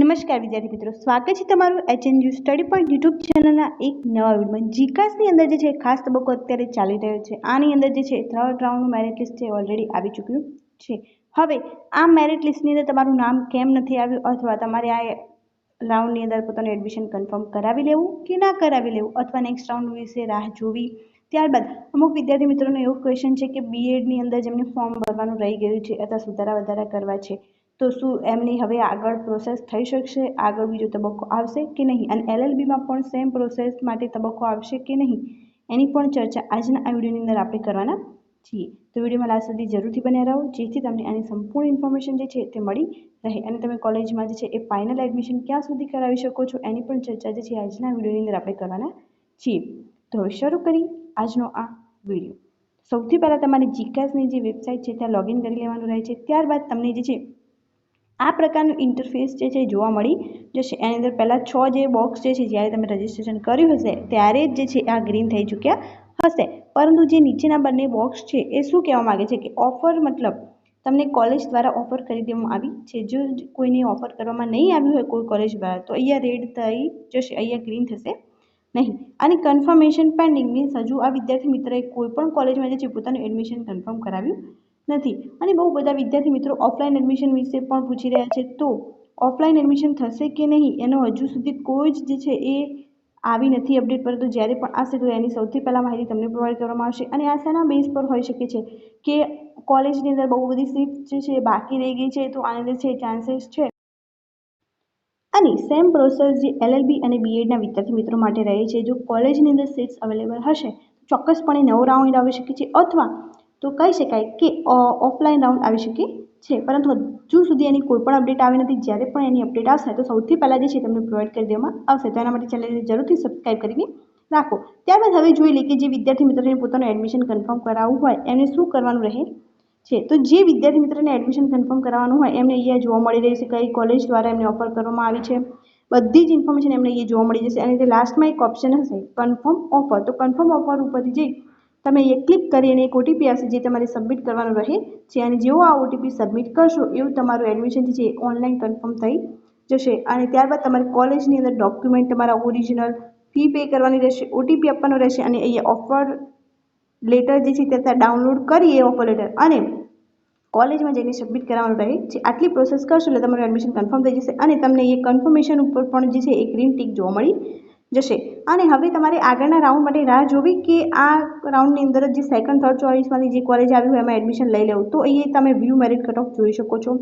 નમસ્કાર વિદ્યાર્થી મિત્રો, સ્વાગત છે તમારું એચએનયુ સ્ટડી પોઈન્ટ યુટ્યુબ ચેનલના એક નવા વિડીયોમાં. જીકાસની અંદર જે છે, ખાસ તબક્કો અત્યારે ચાલી રહ્યો છે. આની અંદર જે છે થર્ડ રાઉન્ડનું મેરિટ લિસ્ટ છે ઓલરેડી આવી ચૂક્યું છે. હવે, આ મેરિટ લિસ્ટની અંદર તમારું નામ કેમ નથી આવ્યું? અથવા તમારે આ રાઉન્ડની અંદર પોતાનું એડમિશન કન્ફર્મ કરાવી લેવું કે ના કરાવી લેવું? અથવા નેક્સ્ટ રાઉન્ડ વિશે રાહ જોવી? ત્યારબાદ, અમુક વિદ્યાર્થી મિત્રોનો એવો ક્વેશ્ચન છે કે બીએડની અંદર જેમને ફોર્મ ભરવાનું રહી ગયું છે, અથવા સુધારા વધારા કરવા છે. તો શું એમની હવે આગળ પ્રોસેસ થઈ શકશે? આગળ બીજો તબક્કો આવશે કે નહીં? અને એલએલબીમાં પણ સેમ પ્રોસેસ માટે તબક્કો આવશે કે નહીં? એની પણ ચર્ચા આજના આ વિડીયોની અંદર આપણે કરવાના છીએ. તો વિડીયોમાં લાસ્ટ સુધી જરૂરથી બન્યા રહો, જેથી તમને આની સંપૂર્ણ ઇન્ફોર્મેશન જે છે તે મળી રહે. અને તમે કોલેજમાં જે છે એ ફાઇનલ એડમિશન ક્યાં સુધી કરાવી શકો છો એની પણ ચર્ચા જે છે આજના વિડીયોની અંદર આપણે કરવાના છીએ. તો હવે શરૂ કરી આજનો આ વીડિયો. સૌથી પહેલાં તમારી જીકાસની જે વેબસાઇટ છે ત્યાં લોગિન કરી લેવાનું રહે છે. ત્યારબાદ તમને જે છે આ પ્રકારનું ઇન્ટરફેસ જે છે જોવા મળી જશે. એની અંદર પહેલાં છ જે બોક્સ જે છે, જ્યારે તમે રજિસ્ટ્રેશન કર્યું હશે, ત્યારે જ જે છે આ ગ્રીન થઈ ચૂક્યા હશે. પરંતુ જે નીચેના બંને બોક્સ છે, એ શું કહેવા માગે છે કે ઓફર મતલબ તમને કોલેજ દ્વારા ઓફર કરી દેવામાં આવી છે. જો કોઈને ઓફર કરવામાં નહીં આવ્યું હોય, કોઈ કોલેજ દ્વારા, તો અહીંયા રેડ થઈ જશે, અહીંયા ગ્રીન થશે નહીં. અને કન્ફર્મેશન પેન્ડિંગ મીન્સ હજુ આ વિદ્યાર્થી મિત્રએ કોઈ પણ કોલેજમાં જે છે પોતાનું એડમિશન કન્ફર્મ કરાવ્યું નથી. અને બહુ બધા વિદ્યાર્થી મિત્રો ઓફલાઈન એડમિશન વિશે પણ પૂછી રહ્યા છે. તો ઓફલાઈન એડમિશન થશે કે નહીં? એનો હજુ સુધી કોઈ જ જે છે એ આવી નથી અપડેટ પરંતુ જ્યારે પણ આવશે તો એની સૌથી પહેલાં માહિતી તમને પ્રોવાઈડ કરવામાં આવશે. અને આ શાના બેઝ પર હોઈ શકે છે કે કોલેજની અંદર બહુ બધી સીટ જે છે બાકી રહી ગઈ છે. તો આની અંદર છે ચાન્સીસ છે. અને સેમ પ્રોસેસ જે એલએલબી અને બીએડના વિદ્યાર્થી મિત્રો માટે રહે છે. જો કોલેજની અંદર સીટ્સ અવેલેબલ હશે ચોક્કસપણે નવો રાઉન્ડ આવી શકે છે. અથવા તો કહી શકાય કે ઓફલાઈન રાઉન્ડ આવી શકે છે. પરંતુ હજુ સુધી એની કોઈ પણ અપડેટ આવી નથી. જ્યારે પણ એની અપડેટ આવશે, તો સૌથી પહેલાં જે છે તમને પ્રોવાઈડ કરી દેવામાં આવશે. તો એના માટે ચેનલને જરૂરથી સબસ્ક્રાઈબ કરીને રાખો. ત્યારબાદ હવે જોઈ લઈએ કે જે વિદ્યાર્થી મિત્રોને પોતાનું એડમિશન કન્ફર્મ કરાવવું હોય, એમને શું કરવાનું રહે છે? તો જે વિદ્યાર્થી મિત્રોને એડમિશન કન્ફર્મ કરાવવાનું હોય, એમને અહીંયા જોવા મળી રહી છે. કઈ કોલેજ દ્વારા એમને ઓફર કરવામાં આવી છે? બધી જ ઇન્ફોર્મેશન એમને અહીંયા જોવા મળી જશે. અને લાસ્ટમાં એક ઓપ્શન હશે કન્ફર્મ ઓફર તો કન્ફર્મ ઓફર ઉપરથી જઈ તમે એ ક્લિક કરી અને એક ઓટીપી આવશે જે તમારે સબમિટ કરવાનું રહે. છે અને જેવો આ ઓટીપી સબમિટ કરશો એવું તમારું એડમિશન જે ઓનલાઈન કન્ફર્મ થઈ જશે. અને ત્યારબાદ તમારી કોલેજની અંદર ડોક્યુમેન્ટ તમારા ઓરિજિનલ ફી પે કરવાની રહેશે ઓટીપી આપવાનો રહેશે અને અહીંયા ઓફર લેટર જે છે તે ડાઉનલોડ કરી એ ઓફર લેટર અને કોલેજમાં જઈને સબમિટ કરવાનું રહે. છે આટલી પ્રોસેસ કરશો એટલે તમારું એડમિશન કન્ફર્મ થઈ જશે અને તમને એ કન્ફર્મેશન ઉપર પણ જે છે એ ગ્રીન ટીક જોવા મળી જશે. અને હવે તમારે આગળના રાઉન્ડ માટે રાહ જોવી કે આ રાઉન્ડની અંદર જે સેકન્ડ થર્ડ ચોઇસમાંથી જે કોલેજ આવી હોય એમાં એડમિશન લઈ લેવું. તો એ તમે વ્યૂ મેરિટ કટ ઓફ જોઈ શકો છો.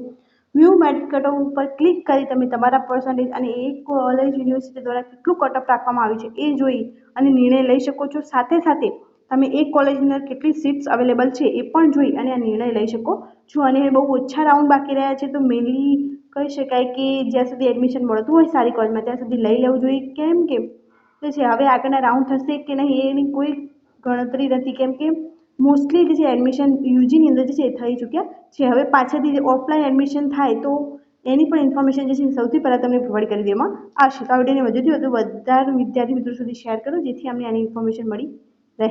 વ્યૂ મેરિટ કટ ઓફ ઉપર ક્લિક કરી તમે તમારા પર્સન્ટેજ અને એ કોલેજ યુનિવર્સિટી દ્વારા કેટલું કટ ઓફ રાખવામાં આવ્યું છે એ જોઈ અને નિર્ણય લઈ શકો છો. સાથે સાથે તમે એ કોલેજની અંદર કેટલી સીટ્સ અવેલેબલ છે એ પણ જોઈ અને આ નિર્ણય લઈ શકો છો. અને બહુ ઓછા રાઉન્ડ બાકી રહ્યા છે, તો મેઇનલી કહી શકાય કે જ્યાં સુધી એડમિશન મળતું હોય સારી કોલેજમાં ત્યાં સુધી લઈ લેવું જોઈએ. કેમ કે જે છે, હવે આગળના રાઉન્ડ થશે કે નહીં એની કોઈ ગણતરી નથી. કેમ કે મોસ્ટલી જે છે એડમિશન યુજીની અંદર જે છે, એ થઈ ચૂક્યા છે. હવે પાછળથી ઓફલાઈન એડમિશન થાય, તો એની પણ ઇન્ફોર્મેશન જે છે સૌથી પહેલાં તમને પ્રોવાઈડ કરી દેવામાં આવશે. તો આ વિડીયોને વધુથી વધુ વધારે વિદ્યાર્થી મિત્રો સુધી શેર કરો, જેથી અમને આની ઇન્ફોર્મેશન મળી રહે.